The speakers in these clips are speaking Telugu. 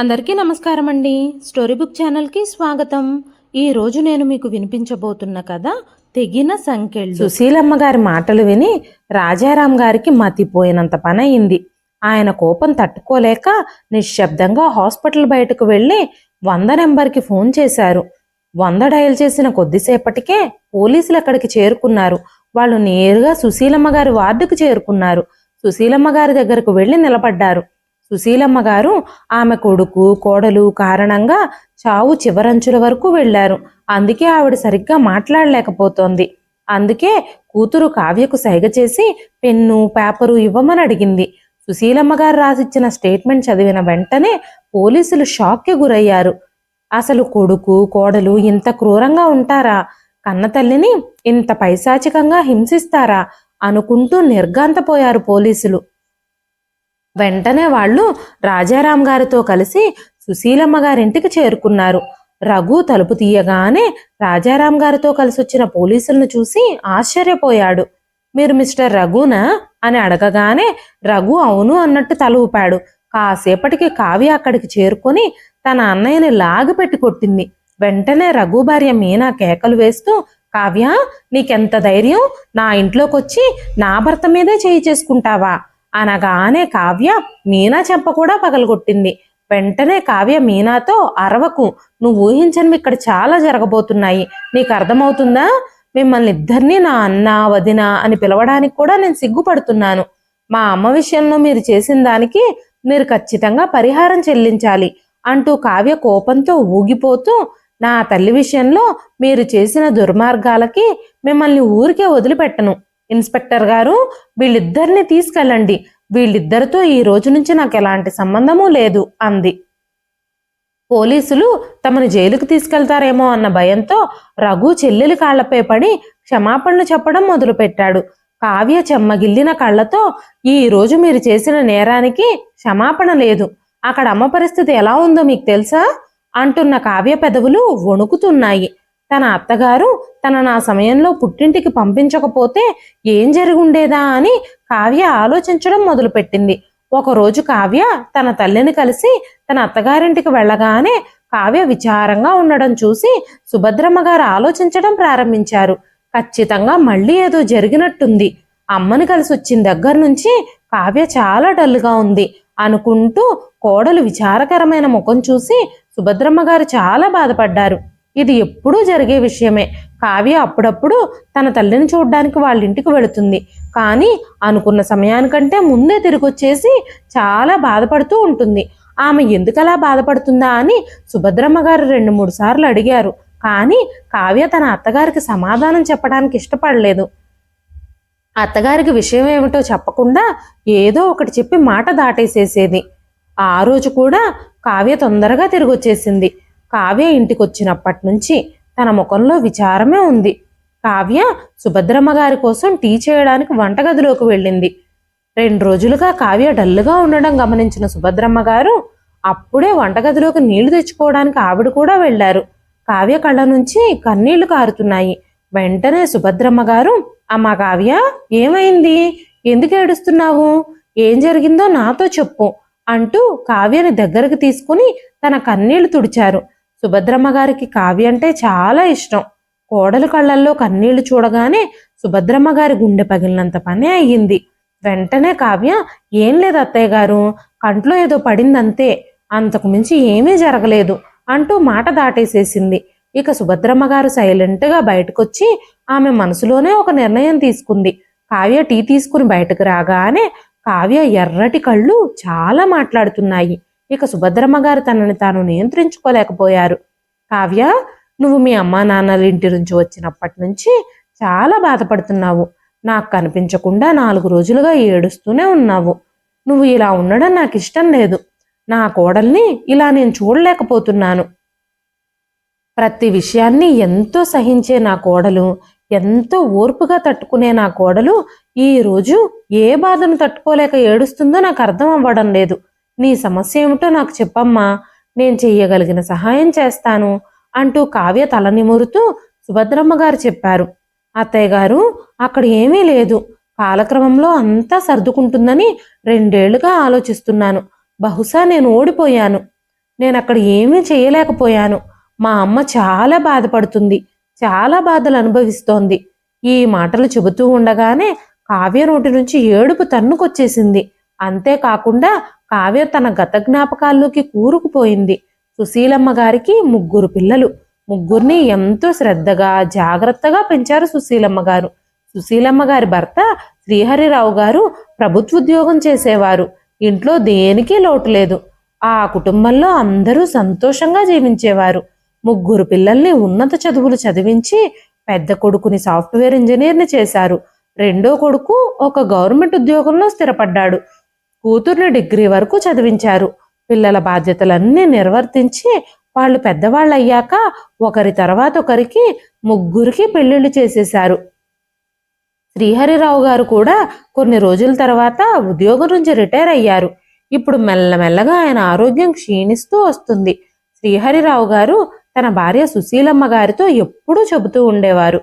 అందరికీ నమస్కారం అండి స్టోరీ బుక్ ఛానల్కి స్వాగతం. ఈ రోజు నేను మీకు వినిపించబోతున్న కథ తెగిన సంఖ్యలు సుశీలమ్మ గారి మాటలు విని రాజారాం గారికి మతిపోయినంత పని అయింది ఆయన కోపం తట్టుకోలేక నిశ్శబ్దంగా హాస్పిటల్ బయటకు వెళ్ళి వంద నెంబర్కి ఫోన్ చేశారు. వంద డయల్ చేసిన కొద్దిసేపటికే పోలీసులు అక్కడికి చేరుకున్నారు. వాళ్ళు నేరుగా సుశీలమ్మ గారి వార్డుకు చేరుకున్నారు. సుశీలమ్మ గారి దగ్గరకు వెళ్ళి నిలబడ్డారు. సుశీలమ్మ గారు ఆమె కొడుకు కోడలు కారణంగా చావు చివరంచుల వరకు వెళ్ళారు అందుకే ఆవిడ సరిగ్గా మాట్లాడలేకపోతోంది. అందుకే కూతురు కావ్యకు సైగ చేసి పెన్ను పేపరు ఇవ్వమని అడిగింది. సుశీలమ్మ గారు రాసిచ్చిన స్టేట్మెంట్ చదివిన వెంటనే పోలీసులు షాక్కి గురయ్యారు. అసలు కొడుకు కోడలు ఇంత క్రూరంగా ఉంటారా? కన్నతల్లిని ఇంత పైశాచికంగా హింసిస్తారా? అనుకుంటూ నిర్గాంతపోయారు పోలీసులు. వెంటనే వాళ్ళు రాజారాం గారితో కలిసి సుశీలమ్మ గారింటికి చేరుకున్నారు. రఘు తలుపు తీయగానే రాజారాం గారితో కలిసి వచ్చిన పోలీసులను చూసి ఆశ్చర్యపోయాడు. మీరు మిస్టర్ రఘునా? అని అడగగానే రఘు అవును అన్నట్టు తల ఊపాడు కాసేపటికి కావ్య అక్కడికి చేరుకొని తన అన్నయ్యని లాగి పెట్టి కొట్టింది. వెంటనే రఘు భార్య మీనా కేకలు వేస్తూ కావ్య నీకెంత ధైర్యం? నా ఇంట్లోకొచ్చి నా భర్త మీదే చేయి చేసుకుంటావా? అనగానే కావ్య మీనా చెంప కూడా పగలగొట్టింది. వెంటనే కావ్య మీనాతో అరవకు నువ్వు ఊహించనివి ఇక్కడ చాలా జరగబోతున్నాయి. నీకు అర్థమవుతుందా? మిమ్మల్ని ఇద్దరిని నా అన్న వదిన అని పిలవడానికి కూడా నేను సిగ్గుపడుతున్నాను. మా అమ్మ విషయంలో మీరు చేసిన దానికి మీరు ఖచ్చితంగా పరిహారం చెల్లించాలి అంటూ కావ్య కోపంతో ఊగిపోతూ నా తల్లి విషయంలో మీరు చేసిన దుర్మార్గాలకి మిమ్మల్ని ఊరికే వదిలిపెట్టను. ఇన్స్పెక్టర్ గారు వీళ్ళిద్దరిని తీసుకెళ్ళండి. వీళ్ళిద్దరితో ఈ రోజు నుంచి నాకు ఎలాంటి సంబంధము లేదు అంది. పోలీసులు తమను జైలుకు తీసుకెళ్తారేమో అన్న భయంతో రఘు చెల్లెలి కాళ్ళపై పడి క్షమాపణలు చెప్పడం మొదలుపెట్టాడు. కావ్య చెమ్మగిల్లిన కళ్ళతో ఈ రోజు మీరు చేసిన నేరానికి క్షమాపణ లేదు. అక్కడ అమ్మ పరిస్థితి ఎలా ఉందో మీకు తెలుసా? అంటున్న కావ్య పెదవులు వణుకుతున్నాయి. తన అత్తగారు తన నా సమయంలో పుట్టింటికి పంపించకపోతే ఏం జరుగుండేదా అని కావ్య ఆలోచించడం మొదలుపెట్టింది. ఒకరోజు కావ్య తన తల్లిని కలిసి తన అత్తగారింటికి వెళ్ళగానే కావ్య విచారంగా ఉండడం చూసి సుభద్రమ్మ గారు ఆలోచించడం ప్రారంభించారు. ఖచ్చితంగా మళ్ళీ ఏదో జరిగినట్టుంది. అమ్మని కలిసి వచ్చిన దగ్గర నుంచి కావ్య చాలా డల్గా ఉంది అనుకుంటూ కోడలు విచారకరమైన ముఖం చూసి సుభద్రమ్మ గారు చాలా బాధపడ్డారు. ఇది ఎప్పుడూ జరిగే విషయమే. కావ్య అప్పుడప్పుడు తన తల్లిని చూడడానికి వాళ్ళ ఇంటికి వెళుతుంది. కానీ అనుకున్న సమయానికంటే ముందే తిరిగి వచ్చేసి చాలా బాధపడుతూ ఉంటుంది. ఆమె ఎందుకలా బాధపడుతుందా అని సుభద్రమ్మ గారు రెండు మూడు సార్లు అడిగారు. కానీ కావ్య తన అత్తగారికి సమాధానం చెప్పడానికి ఇష్టపడలేదు. అత్తగారికి విషయం ఏమిటో చెప్పకుండా ఏదో ఒకటి చెప్పి మాట దాటేసేసేది. ఆ రోజు కూడా కావ్య తొందరగా తిరిగి వచ్చేసింది కావ్య ఇంటికొచ్చినప్పటి నుంచి తన ముఖంలో విచారమే ఉంది. కావ్య సుభద్రమ్మ గారి కోసం టీ చేయడానికి వంటగదిలోకి వెళ్ళింది. రెండు రోజులుగా కావ్య డల్లుగా ఉండడం గమనించిన సుభద్రమ్మ గారు అప్పుడే వంటగదిలోకి నీళ్ళు తెచ్చుకోవడానికి ఆవిడ కూడా వెళ్ళారు కావ్య కళ్ళ నుంచి కన్నీళ్ళు కారుతున్నాయి. వెంటనే సుభద్రమ్మ గారు అమ్మా కావ్య ఏమైంది? ఎందుకు ఏడుస్తున్నావు? ఏం జరిగిందో నాతో చెప్పు అంటూ కావ్యని దగ్గరకు తీసుకుని తన కన్నీళ్ళు తుడిచారు. సుభద్రమ్మ గారికి కావ్య అంటే చాలా ఇష్టం. కోడలు కళ్ళల్లో కన్నీళ్ళు చూడగానే సుభద్రమ్మ గారి గుండె పగిలినంత పనే అయ్యింది. వెంటనే కావ్య ఏం లేదు అత్తయ్య గారు కంట్లో ఏదో పడిందంతే అంతకు మించి ఏమీ జరగలేదు అంటూ మాట దాటేసేసింది. ఇక సుభద్రమ్మ గారు సైలెంట్గా బయటకొచ్చి ఆమె మనసులోనే ఒక నిర్ణయం తీసుకుంది. కావ్య టీ తీసుకుని బయటకు రాగానే కావ్య ఎర్రటి కళ్ళు చాలా మాట్లాడుతున్నాయి. ఇక సుభద్రమ్మ గారు తనని తాను నియంత్రించుకోలేకపోయారు. కావ్య నువ్వు మీ అమ్మా నాన్నల ఇంటి నుంచి వచ్చినప్పటి నుంచి చాలా బాధపడుతున్నావు. నాకు కనిపించకుండా నాలుగు రోజులుగా ఏడుస్తూనే ఉన్నావు. నువ్వు ఇలా ఉండడం నాకు ఇష్టం లేదు. నా కోడల్ని ఇలా నేను చూడలేకపోతున్నాను. ప్రతి విషయాన్ని ఎంతో సహించే నా కోడలు ఎంతో ఓర్పుగా తట్టుకునే నా కోడలు ఈ రోజు ఏ బాధను తట్టుకోలేక ఏడుస్తుందో నాకు అర్థం అవ్వడం లేదు. నీ సమస్య ఏమిటో నాకు చెప్పమ్మా నేను చెయ్యగలిగిన సహాయం చేస్తాను అంటూ కావ్య తల నిమురుతూ సుభద్రమ్మ గారు చెప్పారు. అత్తయ్య గారు అక్కడ ఏమీ లేదు. కాలక్రమంలో అంతా సర్దుకుంటుందని రెండేళ్ళుగా ఆలోచిస్తున్నాను. బహుశా నేను ఓడిపోయాను. నేను అక్కడ ఏమీ చేయలేకపోయాను మా అమ్మ చాలా బాధపడుతుంది. చాలా బాధలు అనుభవిస్తోంది. ఈ మాటలు చెబుతూ ఉండగానే కావ్య నోటి నుంచి ఏడుపు తన్నుకొచ్చేసింది. అంతేకాకుండా కావ్య తన గత జ్ఞాపకాల్లోకి కూరుకుపోయింది. సుశీలమ్మ గారికి ముగ్గురు పిల్లలు. ముగ్గురిని ఎంతో శ్రద్ధగా జాగ్రత్తగా పెంచారు సుశీలమ్మ గారు. సుశీలమ్మ గారి భర్త శ్రీహరిరావు గారు ప్రభుత్వ ఉద్యోగం చేసేవారు. ఇంట్లో దేనికి లోటు లేదు. ఆ కుటుంబంలో అందరూ సంతోషంగా జీవించేవారు. ముగ్గురు పిల్లల్ని ఉన్నత చదువులు చదివించి పెద్ద కొడుకుని సాఫ్ట్వేర్ ఇంజనీర్ని చేశారు. రెండో కొడుకు ఒక గవర్నమెంట్ ఉద్యోగంలో స్థిరపడ్డాడు. కూతుర్ని డిగ్రీ వరకు చదివించారు. పిల్లల బాధ్యతలన్నీ నిర్వర్తించి వాళ్ళు పెద్దవాళ్ళు అయ్యాక ఒకరి తర్వాత ఒకరికి ముగ్గురికి పెళ్ళిళ్ళు చేసేశారు. శ్రీహరిరావు గారు కూడా కొన్ని రోజుల తర్వాత ఉద్యోగం నుంచి రిటైర్ అయ్యారు. ఇప్పుడు మెల్లమెల్లగా ఆయన ఆరోగ్యం క్షీణిస్తూ వస్తుంది. శ్రీహరిరావు గారు తన భార్య సుశీలమ్మ గారితో ఎప్పుడూ చెబుతూ ఉండేవారు.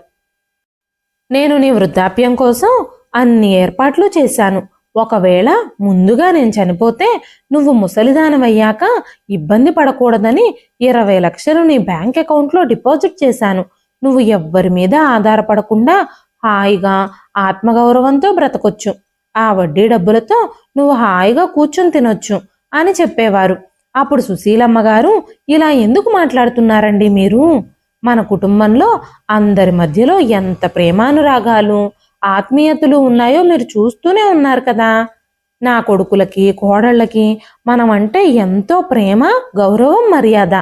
నేను నీ వృద్ధాప్యం కోసం అన్ని ఏర్పాట్లు చేశాను. ఒకవేళ ముందుగా నేను చనిపోతే నువ్వు ముసలిదానమయ్యాక ఇబ్బంది పడకూడదని ఇరవై లక్షలు నీ బ్యాంక్ అకౌంట్లో డిపాజిట్ చేశాను. నువ్వు ఎవ్వరి మీద ఆధారపడకుండా హాయిగా ఆత్మగౌరవంతో బ్రతకొచ్చు. ఆ వడ్డీ డబ్బులతో నువ్వు హాయిగా కూర్చొని తినొచ్చు అని చెప్పేవారు. అప్పుడు సుశీలమ్మ గారు ఇలా ఎందుకు మాట్లాడుతున్నారండి మీరు? మన కుటుంబంలో అందరి మధ్యలో ఎంత ప్రేమానురాగాలు? ఆత్మీయతలు ఉన్నాయో మీరు చూస్తూనే ఉన్నారు కదా. నా కొడుకులకి కోడళ్ళకి మనం అంటే ఎంతో ప్రేమ గౌరవం మర్యాద.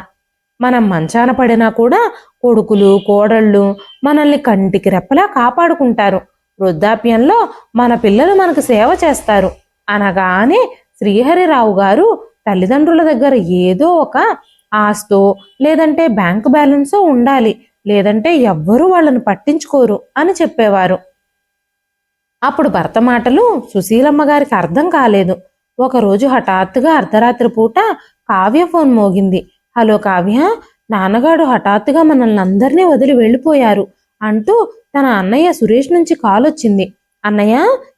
మనం మంచాన పడినా కూడా కొడుకులు కోడళ్ళు మనల్ని కంటికి రెప్పలా కాపాడుకుంటారు. వృద్ధాప్యంలో మన పిల్లలు మనకు సేవ చేస్తారు. అనగానే శ్రీహరిరావు గారు తల్లిదండ్రుల దగ్గర ఏదో ఒక ఆస్తో లేదంటే బ్యాంక్ బ్యాలెన్సో ఉండాలి. లేదంటే ఎవ్వరూ వాళ్ళని పట్టించుకోరు అని చెప్పేవారు. అప్పుడు భర్త మాటలు సుశీలమ్మ గారికి అర్థం కాలేదు. ఒకరోజు హఠాత్తుగా అర్ధరాత్రి పూట కావ్య ఫోన్ మోగింది. హలో కావ్య నాన్నగాడు హఠాత్తుగా మనల్ని అందరినీ వదిలి వెళ్ళిపోయారు అంటూ తన అన్నయ్య సురేష్ నుంచి కాల్ వచ్చింది. అన్నయ్య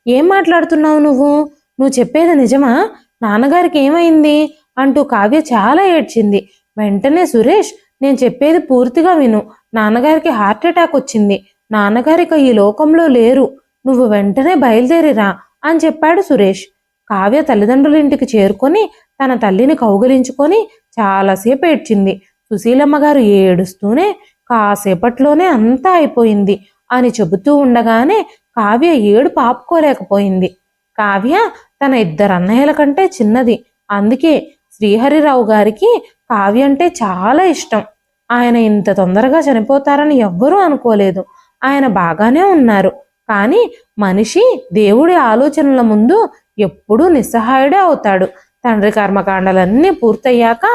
ఏం మాట్లాడుతున్నావు నువ్వు? నువ్వు చెప్పేది నిజమా? నాన్నగారికి ఏమైంది? అంటూ కావ్య చాలా ఏడ్చింది. వెంటనే సురేష్ నేను చెప్పేది పూర్తిగా విను. నాన్నగారికి హార్ట్ అటాక్ వచ్చింది. నాన్నగారికి ఈ లోకంలో లేరు. నువ్వు వెంటనే బయలుదేరిరా అని చెప్పాడు సురేష్. కావ్య తల్లిదండ్రుల ఇంటికి చేరుకొని తన తల్లిని కౌగిలించుకొని చాలాసేపు ఏడ్చింది. సుశీలమ్మ గారు ఏడుస్తూనే కాసేపట్లోనే అంతా అయిపోయింది అని చెబుతూ ఉండగానే కావ్య ఏడు పాపుకోలేకపోయింది కావ్య తన ఇద్దరు అన్నయ్యల కంటే చిన్నది. అందుకే శ్రీహరిరావు గారికి కావ్య అంటే చాలా ఇష్టం. ఆయన ఇంత తొందరగా చనిపోతారని ఎవ్వరూ అనుకోలేదు. ఆయన బాగానే ఉన్నారు. కానీ మనిషి దేవుడి ఆలోచనల ముందు ఎప్పుడూ నిస్సహాయుడే అవుతాడు. తండ్రి కర్మకాండాలన్నీ పూర్తయ్యాక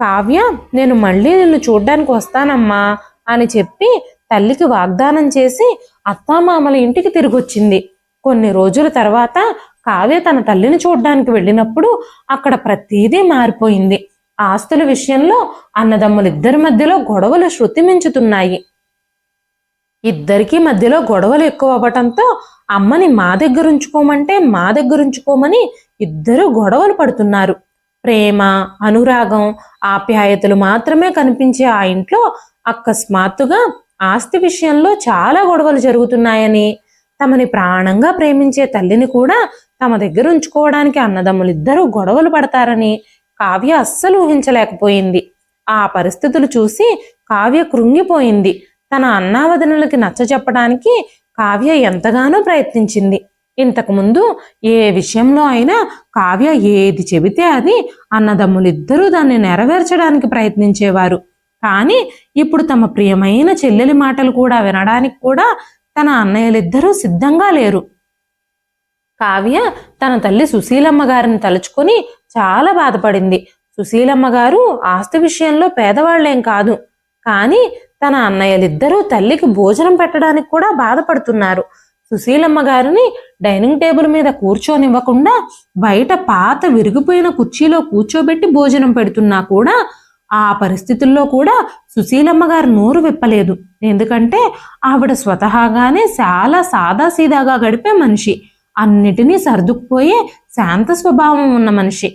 కావ్య నేను మళ్ళీ నిన్ను చూడ్డానికి వస్తానమ్మా అని చెప్పి తల్లికి వాగ్దానం చేసి అత్తామామల ఇంటికి తిరిగొచ్చింది. కొన్ని రోజుల తర్వాత కావ్య తన తల్లిని చూడ్డానికి వెళ్ళినప్పుడు అక్కడ ప్రతిదీ మారిపోయింది. ఆస్తుల విషయంలో అన్నదమ్ములిద్దరి మధ్యలో గొడవలు శృతి మించుతున్నాయి ఇద్దరికీ మధ్యలో గొడవలు ఎక్కువ అవ్వటంతో అమ్మని మా దగ్గర ఉంచుకోమంటే మా దగ్గర ఉంచుకోమని ఇద్దరు గొడవలు పడుతున్నారు. ప్రేమ అనురాగం ఆప్యాయతలు మాత్రమే కనిపించే ఆ ఇంట్లో అకస్మాత్తుగా ఆస్తి విషయంలో చాలా గొడవలు జరుగుతున్నాయని తమని ప్రాణంగా ప్రేమించే తల్లిని కూడా తమ దగ్గర ఉంచుకోవడానికి అన్నదమ్ములిద్దరూ గొడవలు పడతారని కావ్య అస్సలు ఊహించలేకపోయింది. ఆ పరిస్థితులు చూసి కావ్య కృంగిపోయింది. తన అన్నావదనులకి నచ్చజెప్పడానికి కావ్య ఎంతగానో ప్రయత్నించింది. ఇంతకుముందు ఏ విషయంలో అయినా కావ్య ఏది చెబితే అది అన్నదమ్ములిద్దరూ దాన్ని నెరవేర్చడానికి ప్రయత్నించేవారు. కానీ ఇప్పుడు తమ ప్రియమైన చెల్లెలి మాటలు కూడా వినడానికి కూడా తన అన్నయ్యలిద్దరూ సిద్ధంగా లేరు. కావ్య తన తల్లి సుశీలమ్మ గారిని తలుచుకొని చాలా బాధపడింది. సుశీలమ్మ గారు ఆస్తి విషయంలో పేదవాళ్ళేం కాదు. కానీ తన అన్నయ్యలిద్దరూ తల్లికి భోజనం పెట్టడానికి కూడా బాధపడుతున్నారు. సుశీలమ్మ గారిని డైనింగ్ టేబుల్ మీద కూర్చోనివ్వకుండా బయట పాత విరిగిపోయిన కుర్చీలో కూర్చోబెట్టి భోజనం పెడుతున్నా కూడా ఆ పరిస్థితుల్లో కూడా సుశీలమ్మ గారు నోరు విప్పలేదు. ఎందుకంటే ఆవిడ స్వతహాగానే చాలా సాదాసీదాగా గడిపే మనిషి. అన్నిటినీ సర్దుకుపోయే శాంత స్వభావం ఉన్న మనిషి.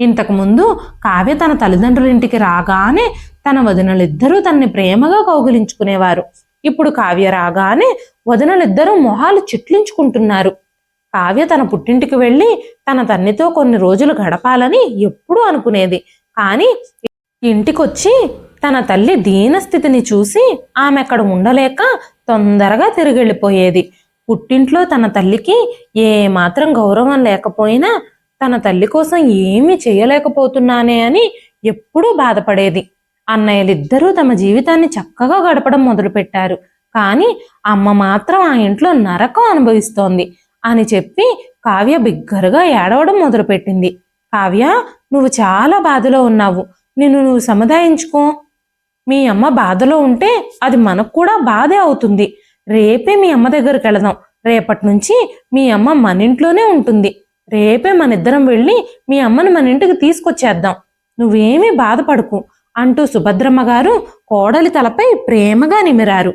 ఇంతకుముందు కావ్య తన తల్లిదండ్రుల ఇంటికి రాగానే తన వదినలిద్దరూ తనని ప్రేమగా కౌగిలించుకునేవారు. ఇప్పుడు కావ్య రాగానే వదినలిద్దరూ మొహాలు చిట్లించుకుంటున్నారు. కావ్య తన పుట్టింటికి వెళ్ళి తన తన్నితో కొన్ని రోజులు గడపాలని ఎప్పుడూ అనుకునేది. కానీ ఇంటికొచ్చి తన తల్లి దీనస్థితిని చూసి ఆమె అక్కడ ఉండలేక తొందరగా తిరిగి వెళ్ళిపోయేది పుట్టింట్లో తన తల్లికి ఏమాత్రం గౌరవం లేకపోయినా తన తల్లి కోసం ఏమీ చేయలేకపోతున్నానే అని ఎప్పుడూ బాధపడేది. అన్నయ్యలిద్దరూ తమ జీవితాన్ని చక్కగా గడపడం మొదలుపెట్టారు. కానీ అమ్మ మాత్రం ఆ ఇంట్లో నరకం అనుభవిస్తోంది అని చెప్పి కావ్య బిగ్గరగా ఏడవడం మొదలుపెట్టింది. కావ్య నువ్వు చాలా బాధలో ఉన్నావు. నిన్ను నువ్వు సముదాయించుకో. మీ అమ్మ బాధలో ఉంటే అది మనకు కూడా బాధే అవుతుంది. రేపే మీ అమ్మ దగ్గరికి వెళదాం. రేపటి నుంచి మీ అమ్మ మన ఇంట్లోనే ఉంటుంది. రేపే మన ఇద్దరం వెళ్ళి మీ అమ్మని మన ఇంటికి తీసుకొచ్చేద్దాం. నువ్వేమీ బాధపడకు అంటూ సుభద్రమ్మ గారు కోడలి తలపై ప్రేమగా నిమిరారు.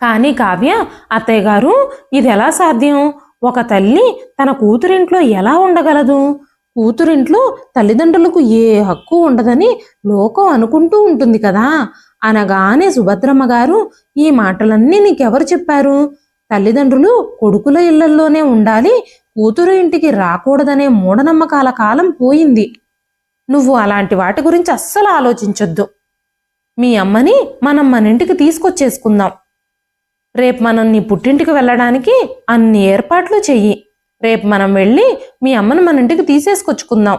కానీ కావ్య అత్తయ్య గారు ఇది ఎలా సాధ్యం? ఒక తల్లి తన కూతురింట్లో ఎలా ఉండగలదు? కూతురింట్లో తల్లిదండ్రులకు ఏ హక్కు ఉండదని లోకం అనుకుంటూ ఉంటుంది కదా? అనగానే సుభద్రమ్మ గారు ఈ మాటలన్నీ నీకెవరు చెప్పారు? తల్లిదండ్రులు కొడుకుల ఇళ్ళల్లోనే ఉండాలి కూతురు ఇంటికి రాకూడదనే మూఢనమ్మకాల కాలం పోయింది. నువ్వు అలాంటి వాటి గురించి అస్సలు ఆలోచించొద్దు. మీ అమ్మని మనం మన ఇంటికి తీసుకొచ్చేసుకుందాం. రేపు మనం నీ పుట్టింటికి వెళ్ళడానికి అన్ని ఏర్పాట్లు చెయ్యి. రేపు మనం వెళ్ళి మీ అమ్మను మన ఇంటికి తీసేసుకొచ్చుకుందాం.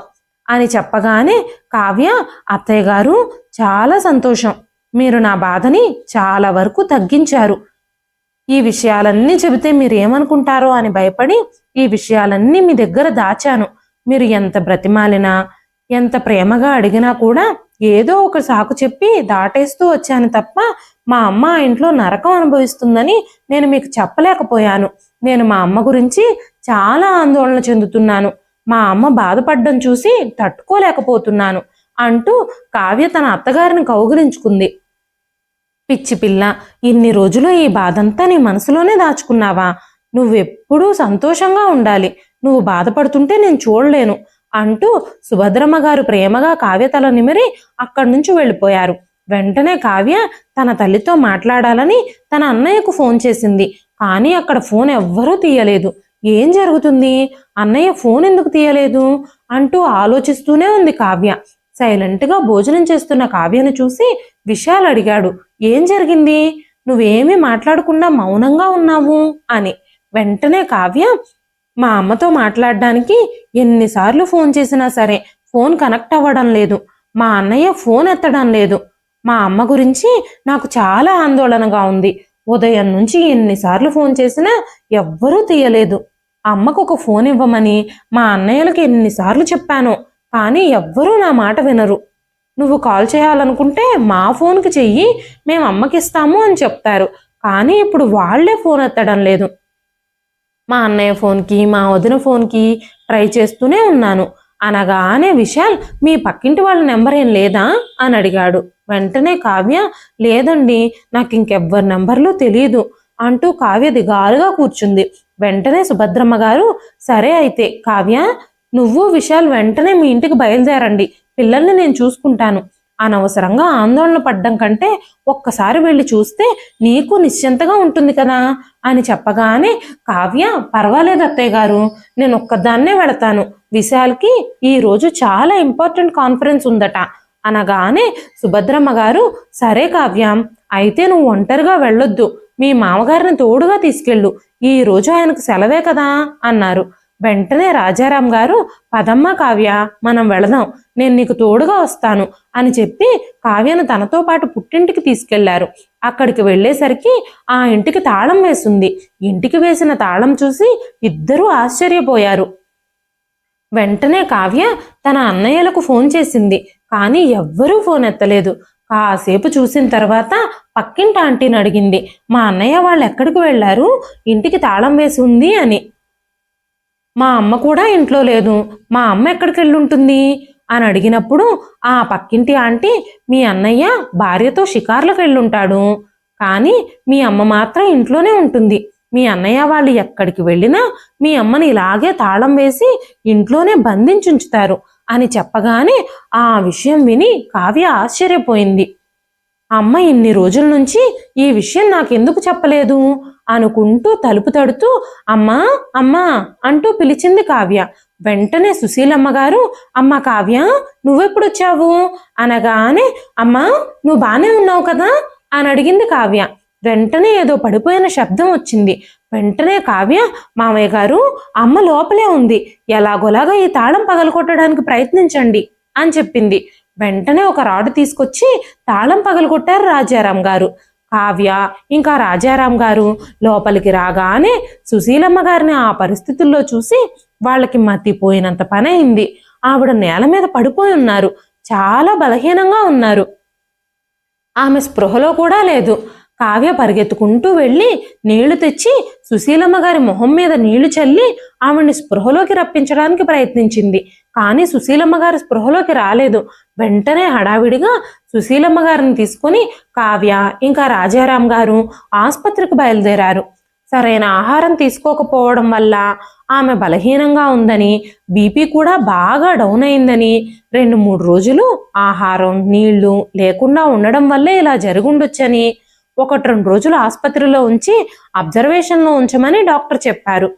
అని చెప్పగానే కావ్య అత్తయ్య గారు చాలా సంతోషం. మీరు నా బాధని చాలా వరకు తగ్గించారు. ఈ విషయాలన్నీ చెబితే మీరు ఏమనుకుంటారో అని భయపడి ఈ విషయాలన్నీ మీ దగ్గర దాచాను. మీరు ఎంత బ్రతిమాలినా ఎంత ప్రేమగా అడిగినా కూడా ఏదో ఒక సాకు చెప్పి దాటేస్తూ వచ్చాను తప్ప మా అమ్మ ఆ ఇంట్లో నరకం అనుభవిస్తుందని నేను మీకు చెప్పలేకపోయాను. నేను మా అమ్మ గురించి చాలా ఆందోళన చెందుతున్నాను. మా అమ్మ బాధపడ్డం చూసి తట్టుకోలేకపోతున్నాను అంటూ కావ్య తన అత్తగారిని కౌగిలించుకుంది. పిచ్చి పిల్ల ఇన్ని రోజులు ఈ బాధంతా నీ మనసులోనే దాచుకున్నావా? నువ్వెప్పుడూ సంతోషంగా ఉండాలి. నువ్వు బాధపడుతుంటే నేను చూడలేను అంటూ సుభద్రమ్మ గారు ప్రేమగా కావ్య తల నిమిరి అక్కడి నుంచి వెళ్ళిపోయారు. వెంటనే కావ్య తన తల్లితో మాట్లాడాలని తన అన్నయ్యకు ఫోన్ చేసింది. కానీ అక్కడ ఫోన్ ఎవ్వరూ తీయలేదు. ఏం జరుగుతుంది? అన్నయ్య ఫోన్ ఎందుకు తీయలేదు? అంటూ ఆలోచిస్తూనే ఉంది కావ్య. సైలెంట్గా భోజనం చేస్తున్న కావ్యను చూసి విశాల్ అడిగాడు ఏం జరిగింది? నువ్వేమీ మాట్లాడకుండా మౌనంగా ఉన్నావు? అని. వెంటనే కావ్య మా అమ్మతో మాట్లాడడానికి ఎన్నిసార్లు ఫోన్ చేసినా సరే ఫోన్ కనెక్ట్ అవ్వడం లేదు. మా అన్నయ్య ఫోన్ ఎత్తడం లేదు. మా అమ్మ గురించి నాకు చాలా ఆందోళనగా ఉంది. ఉదయం నుంచి ఎన్నిసార్లు ఫోన్ చేసినా ఎవ్వరూ తీయలేదు. అమ్మకు ఒక ఫోన్ ఇవ్వమని మా అన్నయ్యలకు ఎన్నిసార్లు చెప్పాను కానీ ఎవ్వరూ నా మాట వినరు. నువ్వు కాల్ చేయాలనుకుంటే మా ఫోన్కి చెయ్యి మేము అమ్మకి ఇస్తాము అని చెప్తారు కానీ ఇప్పుడు వాళ్ళే ఫోన్ ఎత్తడం లేదు. మా అన్నయ్య ఫోన్కి మా వదిన ఫోన్కి ట్రై చేస్తూనే ఉన్నాను. అనగానే విశాల్ మీ పక్కింటి వాళ్ళ నెంబర్ ఏం లేదా? అని అడిగాడు. వెంటనే కావ్య లేదండి నాకు ఇంకెవ్వరి నెంబర్లు తెలియదు అంటూ కావ్య దిగాలుగా కూర్చుంది. వెంటనే సుభద్రమ్మ గారు సరే అయితే కావ్య నువ్వు విశాల్ వెంటనే మీ ఇంటికి బయలుదేరండి. పిల్లల్ని నేను చూసుకుంటాను. అనవసరంగా ఆందోళన పడ్డం కంటే ఒక్కసారి వెళ్ళి చూస్తే నీకు నిశ్చింతగా ఉంటుంది కదా అని చెప్పగానే కావ్య పర్వాలేదు అత్తయ్య గారు నేను ఒక్కదాన్నే వెళతాను. విశాల్కి ఈ రోజు చాలా ఇంపార్టెంట్ కాన్ఫరెన్స్ ఉందట. అనగానే సుభద్రమ్మ గారు సరే కావ్యం అయితే నువ్వు ఒంటరిగా వెళ్ళొద్దు. మీ మామగారిని తోడుగా తీసుకెళ్ళు. ఈ రోజు ఆయనకు సెలవే కదా అన్నారు. వెంటనే రాజారాం గారు పదమ్మ కావ్య మనం వెళదాం. నేను నీకు తోడుగా వస్తాను అని చెప్పి కావ్యను తనతో పాటు పుట్టింటికి తీసుకెళ్ళారు. అక్కడికి వెళ్ళేసరికి ఆ ఇంటికి తాళం వేసింది. ఇంటికి వేసిన తాళం చూసి ఇద్దరూ ఆశ్చర్యపోయారు. వెంటనే కావ్య తన అన్నయ్యలకు ఫోన్ చేసింది కానీ ఎవ్వరూ ఫోన్ ఎత్తలేదు. కాసేపు చూసిన తర్వాత పక్కింటి ఆంటీని అడిగింది మా అన్నయ్య వాళ్ళు ఎక్కడికి వెళ్ళారు? ఇంటికి తాళం వేసి ఉంది అని. మా అమ్మ కూడా ఇంట్లో లేదు. మా అమ్మ ఎక్కడికి వెళ్ళుంటుంది? అని అడిగినప్పుడు ఆ పక్కింటి ఆంటీ మీ అన్నయ్య భార్యతో షికార్లకు వెళ్ళుంటాడు. కానీ మీ అమ్మ మాత్రం ఇంట్లోనే ఉంటుంది. మీ అన్నయ్య వాళ్ళు ఎక్కడికి వెళ్ళినా మీ అమ్మని ఇలాగే తాళం వేసి ఇంట్లోనే బంధించుంచుతారు అని చెప్పగానే ఆ విషయం విని కావ్య ఆశ్చర్యపోయింది. అమ్మ ఇన్ని రోజుల నుంచి ఈ విషయం నాకెందుకు చెప్పలేదు? అనుకుంటూ తలుపు తడుతూ అమ్మా అమ్మా అంటూ పిలిచింది కావ్య. వెంటనే సుశీలమ్మ గారు అమ్మ కావ్య నువ్వెప్పుడొచ్చావు? అనగానే అమ్మా నువ్వు బాగానే ఉన్నావు కదా? అని అడిగింది కావ్య. వెంటనే ఏదో పడిపోయిన శబ్దం వచ్చింది. వెంటనే కావ్య మామయ్య గారు అమ్మ లోపలే ఉంది. ఎలాగోలాగా ఈ తాళం పగలగొట్టడానికి ప్రయత్నించండి అని చెప్పింది. వెంటనే ఒక రాడ్ తీసుకొచ్చి తాళం పగలగొట్టారు రాజారాం గారు. కావ్య ఇంకా రాజారాం గారు లోపలికి రాగానే సుశీలమ్మ గారిని ఆ పరిస్థితుల్లో చూసి వాళ్ళకి మతిపోయినంత పని అయింది. ఆవిడ నేల మీద పడిపోయి ఉన్నారు. చాలా బలహీనంగా ఉన్నారు. ఆమె స్పృహలో కూడా లేదు. కావ్య పరిగెత్తుకుంటూ వెళ్ళి నీళ్ళు తెచ్చి సుశీలమ్మ గారి మొహం మీద నీళ్ళు చల్లి ఆమెని స్పృహలోకి రప్పించడానికి ప్రయత్నించింది. కానీ సుశీలమ్మ గారి స్పృహలోకి రాలేదు. వెంటనే హడావిడిగా సుశీలమ్మ గారిని తీసుకుని కావ్య ఇంకా రాజారాం గారు ఆసుపత్రికి బయలుదేరారు. సరైన ఆహారం తీసుకోకపోవడం వల్ల ఆమె బలహీనంగా ఉందని బీపీ కూడా బాగా డౌన్ అయిందని రెండు మూడు రోజులు ఆహారం నీళ్ళు లేకుండా ఉండడం వల్లే ఇలా జరుగుండొచ్చని ఒకటి రెండు రోజులు ఆసుపత్రిలో ఉంచి అబ్జర్వేషన్లో ఉంచమని డాక్టర్ చెప్పారు.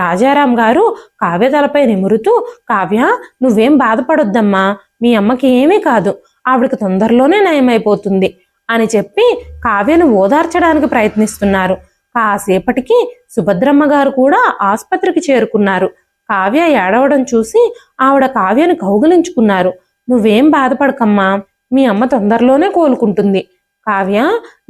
రాజారాం గారు కావ్య తలపై నిమురుతూ కావ్య నువ్వేం బాధపడొద్దమ్మా మీ అమ్మకి ఏమీ కాదు ఆవిడకి తొందరలోనే నయమైపోతుంది అని చెప్పి కావ్యను ఓదార్చడానికి ప్రయత్నిస్తున్నారు. కాసేపటికి సుభద్రమ్మ గారు కూడా ఆసుపత్రికి చేరుకున్నారు. కావ్య ఏడవడం చూసి ఆవిడ కావ్యను కౌగిలించుకున్నారు. నువ్వేం బాధపడకమ్మా మీ అమ్మ తొందరలోనే కోలుకుంటుంది. కావ్య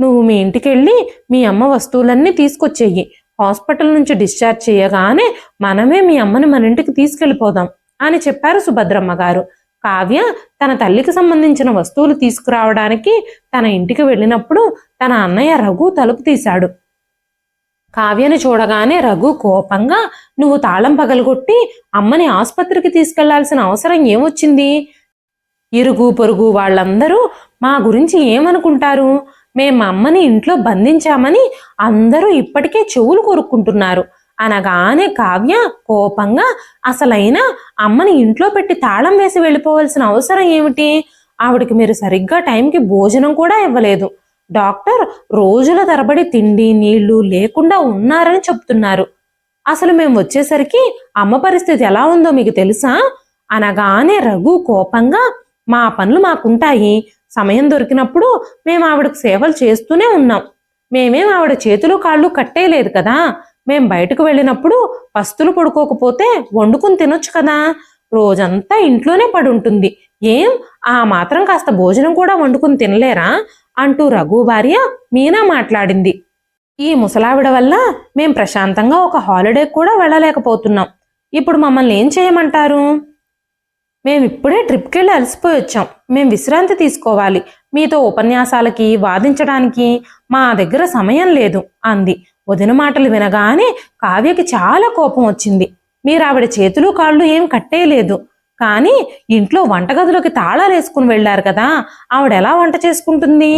నువ్వు మీ ఇంటికెళ్ళి మీ అమ్మ వస్తువులన్నీ తీసుకొచ్చేయి హాస్పిటల్ నుంచి డిశ్చార్జ్ చేయగానే మనమే మీ అమ్మని మన ఇంటికి తీసుకెళ్ళిపోదాం అని చెప్పారు సుభద్రమ్మ గారు. కావ్య తన తల్లికి సంబంధించిన వస్తువులు తీసుకురావడానికి తన ఇంటికి వెళ్ళినప్పుడు తన అన్నయ్య రఘు తలుపు తీశాడు. కావ్యని చూడగానే రఘు కోపంగా నువ్వు తాళం పగలగొట్టి అమ్మని ఆసుపత్రికి తీసుకెళ్ళాల్సిన అవసరం ఏమొచ్చింది? ఇరుగు పొరుగు వాళ్ళందరూ మా గురించి ఏమనుకుంటారు? మేం మా అమ్మని ఇంట్లో బంధించామని అందరూ ఇప్పటికే చెవులు కొరుక్కుంటున్నారు. అనగానే కావ్య కోపంగా అసలైన అమ్మని ఇంట్లో పెట్టి తాళం వేసి వెళ్ళిపోవాల్సిన అవసరం ఏమిటి? ఆవిడకి మీరు సరిగ్గా టైంకి భోజనం కూడా ఇవ్వలేదు. డాక్టర్ రోజుల తరబడి తిండి నీళ్ళు లేకుండా ఉన్నారని చెప్తున్నారు. అసలు మేము వచ్చేసరికి అమ్మ పరిస్థితి ఎలా ఉందో మీకు తెలుసా? అనగానే రఘు కోపంగా మా పనులు మాకుంటాయి. సమయం దొరికినప్పుడు మేము ఆవిడకు సేవలు చేస్తూనే ఉన్నాం. మేమేం ఆవిడ చేతులు కాళ్ళు కట్టేయలేదు కదా. మేం బయటకు వెళ్ళినప్పుడు పస్తులు పడుకోకపోతే వండుకుని తినొచ్చు కదా. రోజంతా ఇంట్లోనే పడి ఉంటుంది ఏం? ఆ మాత్రం కాస్త భోజనం కూడా వండుకుని తినలేరా? అంటూ రఘు భార్య మీనా మాట్లాడింది. ఈ ముసలావిడ వల్ల మేం ప్రశాంతంగా ఒక హాలిడే కూడా వెళ్ళలేకపోతున్నాం. ఇప్పుడు మమ్మల్ని ఏం చేయమంటారు? మేము ఇప్పుడే ట్రిప్కి వెళ్ళి అలసిపోయి వచ్చాం. మేము విశ్రాంతి తీసుకోవాలి. మీతో ఉపన్యాసాలకి వాదించడానికి మా దగ్గర సమయం లేదు అంది. వదిన మాటలు వినగానే కావ్యకి చాలా కోపం వచ్చింది. మీరు ఆవిడ చేతులు కాళ్ళు ఏం కట్టేయలేదు. కానీ ఇంట్లో వంటగదిలోకి తాళాలు వేసుకుని వెళ్ళారు కదా ఆవిడ ఎలా వంట చేసుకుంటుంది?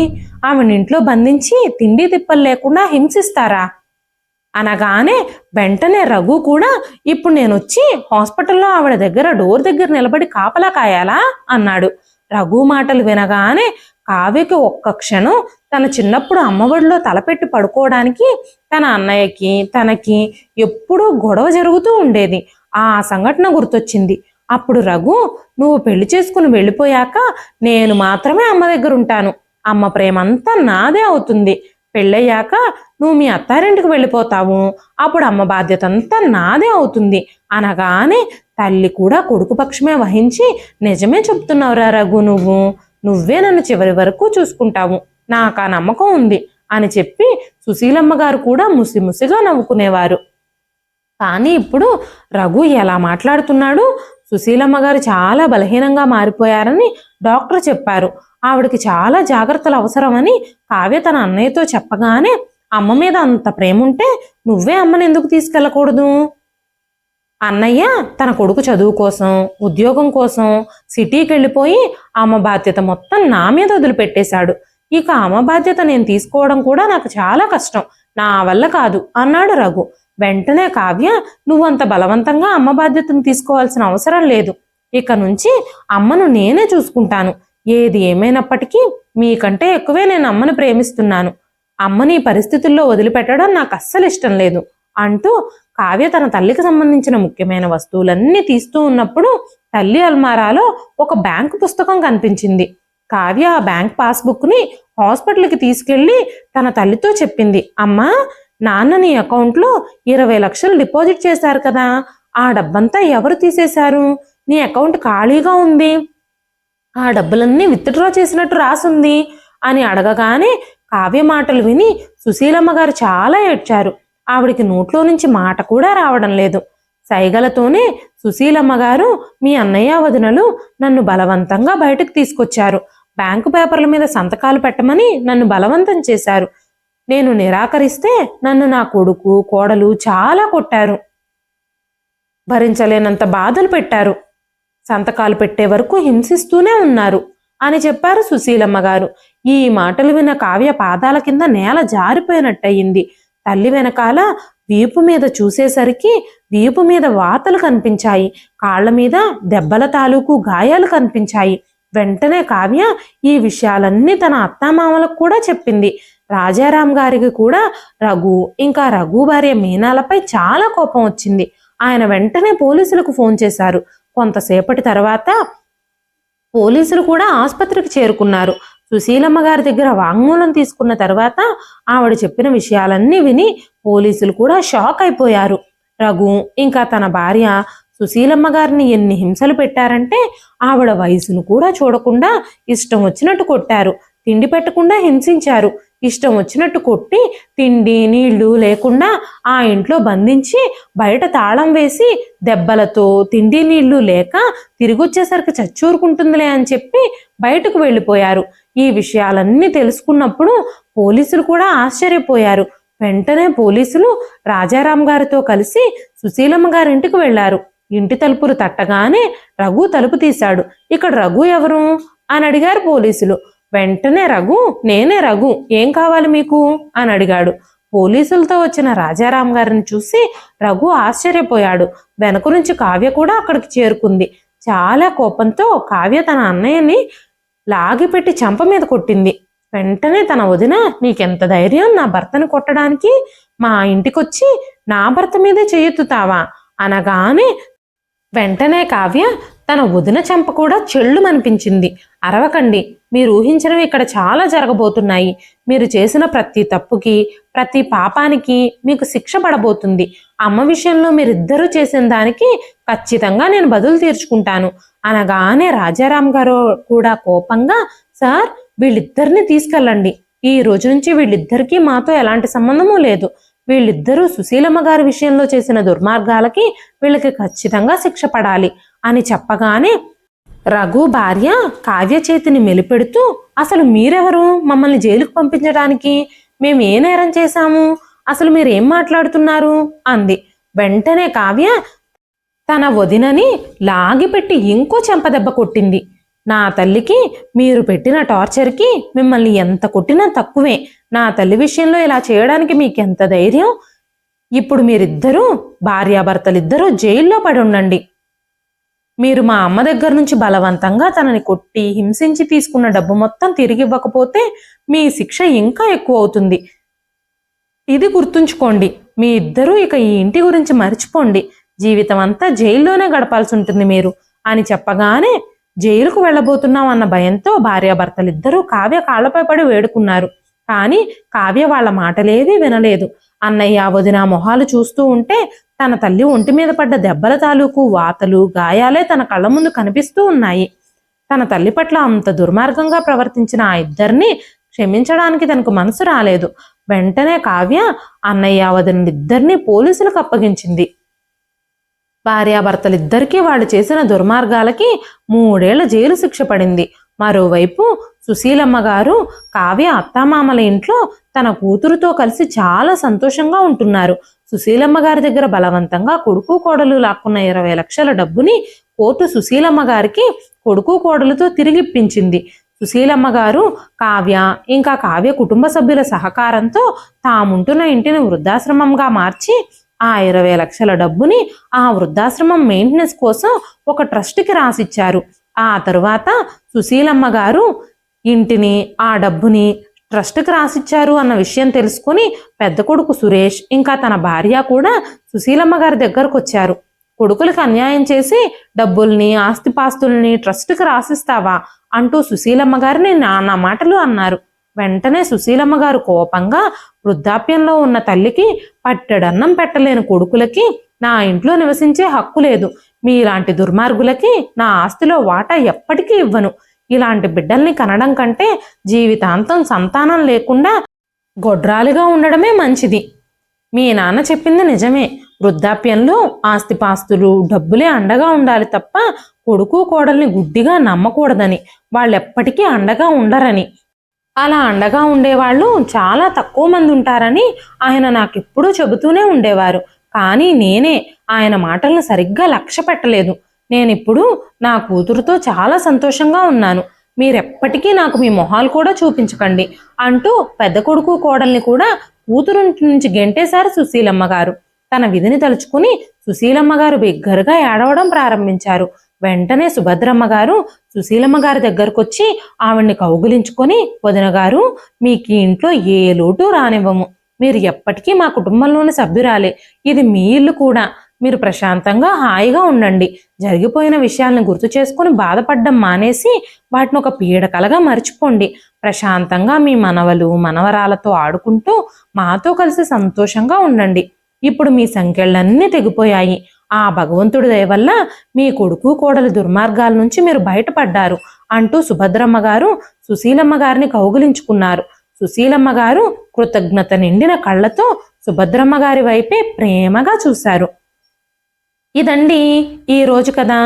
ఆవిడ ఇంట్లో బంధించి తిండి తిప్పలు లేకుండా హింసిస్తారా? అనగానే వెంటనే రఘు కూడా ఇప్పుడు నేను వచ్చి హాస్పిటల్లో ఆవిడ దగ్గర డోర్ దగ్గర నిలబడి కాపలా కాయాలా? అన్నాడు. రఘు మాటలు వినగానే కావ్యకి ఒక్క క్షణం తన చిన్నప్పుడు అమ్మఒడిలో తలపెట్టి పడుకోవడానికి తన అన్నయ్యకి తనకి ఎప్పుడూ గొడవ జరుగుతూ ఉండేది. ఆ సంఘటన గుర్తొచ్చింది. అప్పుడు రఘు నువ్వు పెళ్ళి చేసుకుని వెళ్ళిపోయాక నేను మాత్రమే అమ్మ దగ్గర ఉంటాను అమ్మ ప్రేమంతా నాదే అవుతుంది. పెళ్ళయ్యాక నువ్వు మీ అత్తారింటికి వెళ్ళిపోతావు. అప్పుడు అమ్మ బాధ్యత అంతా నాదే అవుతుంది. అనగానే తల్లి కూడా కొడుకు పక్షమే వహించి నిజమే చెప్తున్నావురా రఘు నువ్వు. నువ్వే నన్ను చివరి వరకు చూసుకుంటావు. నాకు ఆ నమ్మకం ఉంది అని చెప్పి సుశీలమ్మ గారు కూడా ముసిముసిగా నవ్వుకునేవారు. కానీ ఇప్పుడు రఘు ఎలా మాట్లాడుతున్నాడు? సుశీలమ్మ గారు చాలా బలహీనంగా మారిపోయారని డాక్టర్ చెప్పారు. ఆవిడకి చాలా జాగ్రత్తలు అవసరమని కావ్య తన అన్నయ్యతో చెప్పగానే అమ్మ మీద అంత ప్రేమ ఉంటే నువ్వే అమ్మని ఎందుకు తీసుకెళ్ళకూడదు? అన్నయ్య తన కొడుకు చదువు కోసం ఉద్యోగం కోసం సిటీకి వెళ్ళిపోయి అమ్మ బాధ్యత మొత్తం నా మీద వదిలిపెట్టేశాడు. ఇక అమ్మ బాధ్యత నేను తీసుకోవడం కూడా నాకు చాలా కష్టం. నా వల్ల కాదు అన్నాడు రఘు. వెంటనే కావ్య నువ్వంత బలవంతంగా అమ్మ బాధ్యతను తీసుకోవాల్సిన అవసరం లేదు. ఇక నుంచి అమ్మను నేనే చూసుకుంటాను. ఏది ఏమైనప్పటికీ మీకంటే ఎక్కువే నేను అమ్మను ప్రేమిస్తున్నాను. అమ్మని ఈ పరిస్థితుల్లో వదిలిపెట్టడం నాకు అస్సలు ఇష్టం లేదు అంటూ కావ్య తన తల్లికి సంబంధించిన ముఖ్యమైన వస్తువులన్నీ తీస్తూ ఉన్నప్పుడు తల్లి అల్మారాలో ఒక బ్యాంకు పుస్తకం కనిపించింది. కావ్య ఆ బ్యాంక్ పాస్బుక్ని హాస్పిటల్కి తీసుకెళ్ళి తన తల్లితో చెప్పింది అమ్మా నాన్న నీ అకౌంట్లో ఇరవై లక్షలు డిపాజిట్ చేశారు కదా ఆ డబ్బంతా ఎవరు తీసేశారు? నీ అకౌంట్ ఖాళీగా ఉంది. ఆ డబ్బులన్నీ విత్డ్రా చేసినట్టు రాసుంది అని అడగగానే కావ్య మాటలు విని సుశీలమ్మ గారు చాలా ఏడ్చారు. ఆవిడికి నోట్లో నుంచి మాట కూడా రావడం లేదు. సైగలతోనే సుశీలమ్మ గారు మీ అన్నయ్య వదినలు నన్ను బలవంతంగా బయటకు తీసుకొచ్చారు. బ్యాంకు పేపర్ల మీద సంతకాలు పెట్టమని నన్ను బలవంతం చేశారు. నేను నిరాకరిస్తే నన్ను నా కొడుకు కోడలు చాలా కొట్టారు. భరించలేనంత బాధలు పెట్టారు. సంతకాలు పెట్టే వరకు హింసిస్తూనే ఉన్నారు అని చెప్పారు సుశీలమ్మ గారు ఈ మాటలు విన్న కావ్య పాదాల కింద నేల జారిపోయినట్టయింది. తల్లి వెనకాల వీపు మీద చూసేసరికి వీపు మీద వాతలు కనిపించాయి. కాళ్ళ మీద దెబ్బల తాలూకు గాయాలు కనిపించాయి. వెంటనే కావ్య ఈ విషయాలన్నీ తన అత్తామామలకు కూడా చెప్పింది. రాజారాం గారికి కూడా రఘు ఇంకా రఘు భార్య మీనాలపై చాలా కోపం వచ్చింది. ఆయన వెంటనే పోలీసులకు ఫోన్ చేశారు. కొంతసేపటి తర్వాత పోలీసులు కూడా ఆసుపత్రికి చేరుకున్నారు. సుశీలమ్మ గారి దగ్గర వాంగ్మూలం తీసుకున్న తర్వాత ఆవిడ చెప్పిన విషయాలన్నీ విని పోలీసులు కూడా షాక్ అయిపోయారు. రఘు ఇంకా తన భార్య సుశీలమ్మ గారిని ఎన్ని హింసలు పెట్టారంటే ఆవిడ వయసును కూడా చూడకుండా ఇష్టం వచ్చినట్టు కొట్టారు. తిండి పెట్టకుండా హింసించారు. ఇష్టం వచ్చినట్టు కొట్టి తిండి నీళ్ళు లేకుండా ఆ ఇంట్లో బంధించి బయట తాళం వేసి దెబ్బలతో తిండి నీళ్ళు లేక తిరిగొచ్చేసరికి చచ్చూరుకుంటుందిలే అని చెప్పి బయటకు వెళ్ళిపోయారు. ఈ విషయాలన్నీ తెలుసుకున్నప్పుడు పోలీసులు కూడా ఆశ్చర్యపోయారు. వెంటనే పోలీసులు రాజారాం గారితో కలిసి సుశీలమ్మ గారింటికి వెళ్ళారు ఇంటి తలుపులు తట్టగానే రఘు తలుపు తీశాడు. ఇక్కడ రఘు ఎవరు? అని అడిగారు పోలీసులు. వెంటనే రఘు నేనే రఘు ఏం కావాలి మీకు? అని అడిగాడు. పోలీసులతో వచ్చిన రాజారాం గారిని చూసి రఘు ఆశ్చర్యపోయాడు. వెనక నుంచి కావ్య కూడా అక్కడికి చేరుకుంది. చాలా కోపంతో కావ్య తన అన్నయ్యని లాగిపెట్టి చంప మీద కొట్టింది. వెంటనే తన వదిన నీకెంత ధైర్యం నా భర్తను కొట్టడానికి? మా ఇంటికొచ్చి నా భర్త మీదే చెయ్యెత్తుతావా అనగానే వెంటనే కావ్య తన వదిన చెంప కూడా చెల్లుమనిపించింది అరవకండి మీరు ఊహించినవి ఇక్కడ చాలా జరగబోతున్నాయి. మీరు చేసిన ప్రతి తప్పుకి ప్రతి పాపానికి మీకు శిక్ష పడబోతుంది. అమ్మ విషయంలో మీరిద్దరూ చేసిన దానికి ఖచ్చితంగా నేను బదులు తీర్చుకుంటాను. అనగానే రాజారాం గారు కూడా కోపంగా సార్ వీళ్ళిద్దరిని తీసుకెళ్ళండి. ఈ రోజు నుంచి వీళ్ళిద్దరికీ మాతో ఎలాంటి సంబంధము లేదు. వీళ్ళిద్దరూ సుశీలమ్మ గారి విషయంలో చేసిన దుర్మార్గాలకి వీళ్ళకి ఖచ్చితంగా శిక్ష పడాలి. అని చెప్పగానే రఘు భార్య కావ్య చేతిని మెలిపెడుతూ అసలు మీరెవరు? మమ్మల్ని జైలుకు పంపించడానికి మేము ఏ నేరం చేశాము? అసలు మీరేం మాట్లాడుతున్నారు? అంది. వెంటనే కావ్య తన వదినని లాగిపెట్టి ఇంకో చెంపదెబ్బ కొట్టింది. నా తల్లికి మీరు పెట్టిన టార్చర్కి మిమ్మల్ని ఎంత కొట్టినా తక్కువే. నా తల్లి విషయంలో ఇలా చేయడానికి మీకెంత ధైర్యం? ఇప్పుడు మీరిద్దరూ భార్యాభర్తలిద్దరూ జైల్లో పడి ఉండండి మీరు మా అమ్మ దగ్గర నుంచి బలవంతంగా తనని కొట్టి హింసించి తీసుకున్న డబ్బు మొత్తం తిరిగి ఇవ్వకపోతే మీ శిక్ష ఇంకా ఎక్కువ అవుతుంది. ఇది గుర్తుంచుకోండి. మీ ఇద్దరూ ఇక ఈ ఇంటి గురించి మర్చిపోండి. జీవితం అంతా జైల్లోనే గడపాల్సి ఉంటుంది మీరు. అని చెప్పగానే జైలుకు వెళ్ళబోతున్నాం అన్న భయంతో భార్యాభర్తలిద్దరూ కావ్య కాళ్ళపై పడి వేడుకున్నారు. కానీ కావ్య వాళ్ళ మాటలేవీ వినలేదు. అన్నయ్య వదిన మొహాలు చూస్తూ ఉంటే తన తల్లి ఒంటి మీద పడ్డ దెబ్బల తాలూకు వాతలు గాయాలే తన కళ్ళ ముందు కనిపిస్తూ ఉన్నాయి. తన తల్లి పట్ల అంత దుర్మార్గంగా ప్రవర్తించిన ఆ ఇద్దరిని క్షమించడానికి తనకు మనసు రాలేదు. వెంటనే కావ్య అన్నయ్య వదినిద్దరినీ పోలీసులకు అప్పగించింది. భార్యాభర్తలిద్దరికీ వాళ్ళు చేసిన దుర్మార్గాలకి మూడేళ్ళ జైలు శిక్ష పడింది. మరోవైపు సుశీలమ్మ గారు కావ్య అత్తామామల ఇంట్లో తన కూతురుతో కలిసి చాలా సంతోషంగా ఉంటున్నారు. సుశీలమ్మ గారి దగ్గర బలవంతంగా కొడుకు కోడలు లాక్కున్న ఇరవై లక్షల డబ్బుని కోర్టు సుశీలమ్మ గారికి కొడుకు కోడలతో తిరిగిప్పించింది. సుశీలమ్మ గారు కావ్య ఇంకా కావ్య కుటుంబ సభ్యుల సహకారంతో తాముంటున్న ఇంటిని వృద్ధాశ్రమంగా మార్చి ఆ ఇరవై లక్షల డబ్బుని ఆ వృద్ధాశ్రమం మెయింటెనెన్స్ కోసం ఒక ట్రస్ట్కి రాసిచ్చారు. ఆ తరువాత సుశీలమ్మ గారు ఇంటిని ఆ డబ్బుని ట్రస్ట్కి రాసిచ్చారు అన్న విషయం తెలుసుకుని పెద్ద కొడుకు సురేష్ ఇంకా తన భార్య కూడా సుశీలమ్మ గారి దగ్గరకు వచ్చారు కొడుకులకు అన్యాయం చేసి డబ్బుల్ని ఆస్తిపాస్తుల్ని ట్రస్ట్కి రాసిస్తావా అంటూ సుశీలమ్మ గారిని నానా మాటలు అన్నారు. వెంటనే సుశీలమ్మ గారు కోపంగా వృద్ధాప్యంలో ఉన్న తల్లికి పట్టెడన్నం పెట్టలేని కొడుకులకి నా ఇంట్లో నివసించే హక్కు లేదు. మీలాంటి దుర్మార్గులకి నా ఆస్తిలో వాటా ఎప్పటికీ ఇవ్వను. ఇలాంటి బిడ్డల్ని కనడం కంటే జీవితాంతం సంతానం లేకుండా గొడ్రాలుగా ఉండడమే మంచిది. మీ నాన్న చెప్పింది నిజమే. వృద్ధాప్యంలో ఆస్తిపాస్తులు డబ్బులే అండగా ఉండాలి తప్ప కొడుకు కోడల్ని గుడ్డిగా నమ్మకూడదని వాళ్ళెప్పటికీ అండగా ఉండరని. అలా అండగా ఉండేవాళ్ళు చాలా తక్కువ మంది ఉంటారని ఆయన నాకెప్పుడూ చెబుతూనే ఉండేవారు. కానీ నేనే ఆయన మాటలను సరిగ్గా లక్ష్య పెట్టలేదు నేనిప్పుడు నా కూతురుతో చాలా సంతోషంగా ఉన్నాను. మీరెప్పటికీ నాకు మీ మొహాలు కూడా చూపించకండి అంటూ పెద్ద కొడుకు కోడల్ని కూడా కూతురు నుంచి గెంటేశారు సుశీలమ్మ గారు. తన విధిని తలుచుకుని సుశీలమ్మ గారు బిగ్గరగా ఏడవడం ప్రారంభించారు. వెంటనే సుభద్రమ్మ గారు సుశీలమ్మ గారి దగ్గరకొచ్చి ఆవిడ్ని కౌగులించుకొని వదిన గారు మీకు ఇంట్లో ఏ లోటు రానివ్వము. మీరు ఎప్పటికీ మా కుటుంబంలోని సభ్యురాలే. ఇది మీ ఇల్లు కూడా. మీరు ప్రశాంతంగా హాయిగా ఉండండి. జరిగిపోయిన విషయాలను గుర్తు చేసుకుని బాధపడడం మానేసి వాటిని ఒక పీడకలగా మర్చిపోండి. ప్రశాంతంగా మీ మనవలు మనవరాలతో ఆడుకుంటూ మాతో కలిసి సంతోషంగా ఉండండి. ఇప్పుడు మీ సంఖ్యలన్నీ తెగిపోయాయి. ఆ భగవంతుడి దయ వల్ల మీ కొడుకు కోడలి దుర్మార్గాల నుంచి మీరు బయటపడ్డారు అంటూ సుభద్రమ్మ గారు సుశీలమ్మ గారిని కౌగులించుకున్నారు. సుశీలమ్మ గారు కృతజ్ఞత నిండిన కళ్ళతో సుభద్రమ్మ గారి వైపే ప్రేమగా చూశారు. ఇదండి ఈ రోజు కదా